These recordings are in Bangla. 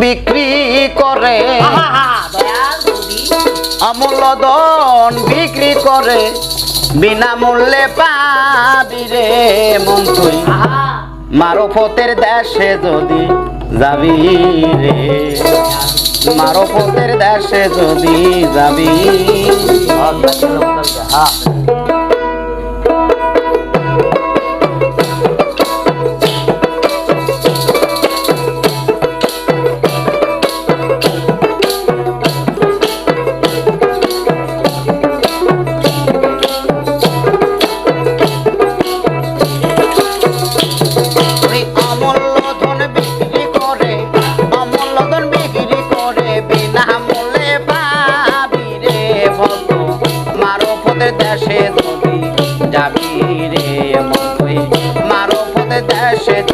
বিক্রি করে। অমূল্যদন বিক্রি করে। বিনামূল্যে পাবি রে মন্ত্রী তুই। মারফতের দেশে যদি যাবি রে। মারফতের দেশে যদি যাবি। হ্যাঁ। পথে দেশে যদি যাবি রে বন্ধু মারো পথে দেশে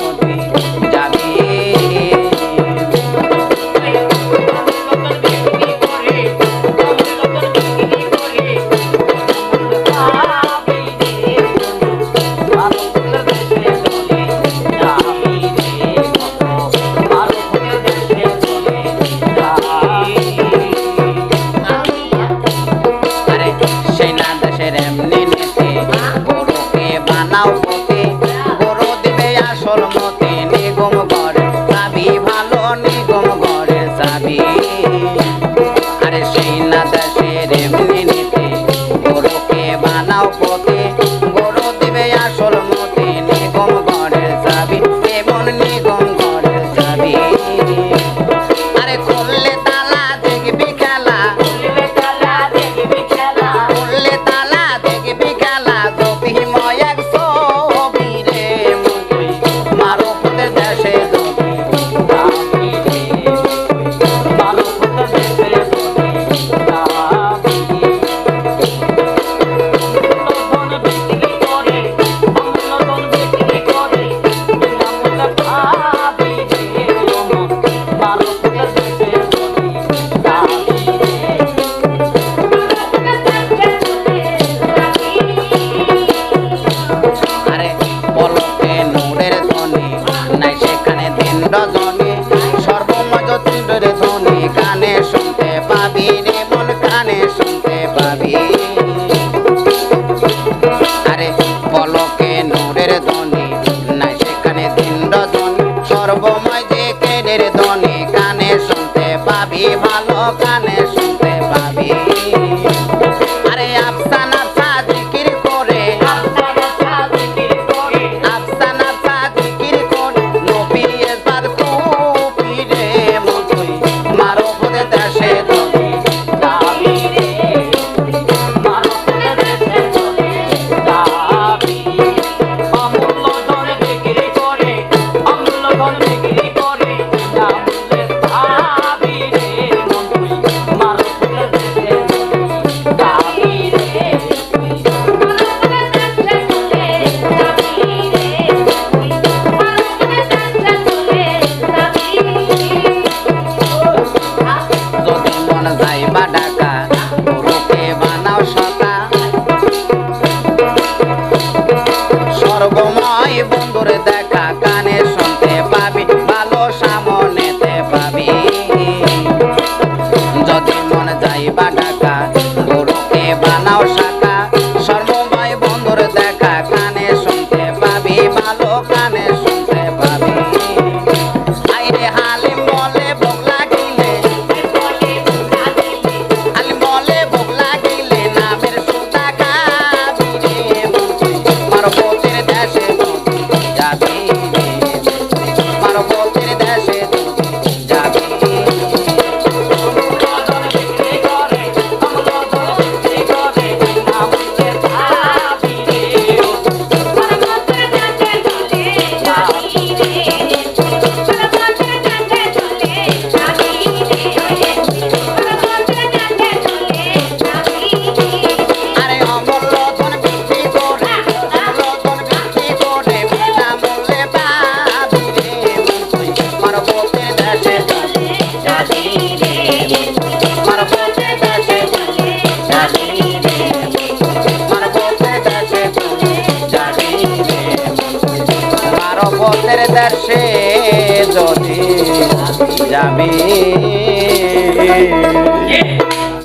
Aku. কানে শুনতে আরে আফসানা ছা জিকির করে। আফসানা ছা জিকির করে। নবীর তার পীরে মতই মারফত দেশে দাবি দাবি স্বর্গময় বন্ধুর দেখা কানে শুনতে পাবি, ভালো সামনেতে পাবি। যদি মন যাইবা ঢাকা গরুকে বানাও শাখা, সর্বময় বন্ধুর দেখা কানে শুনতে পাবি, ভালো কানে শুনতে জগতের দেশে যদি যাবি।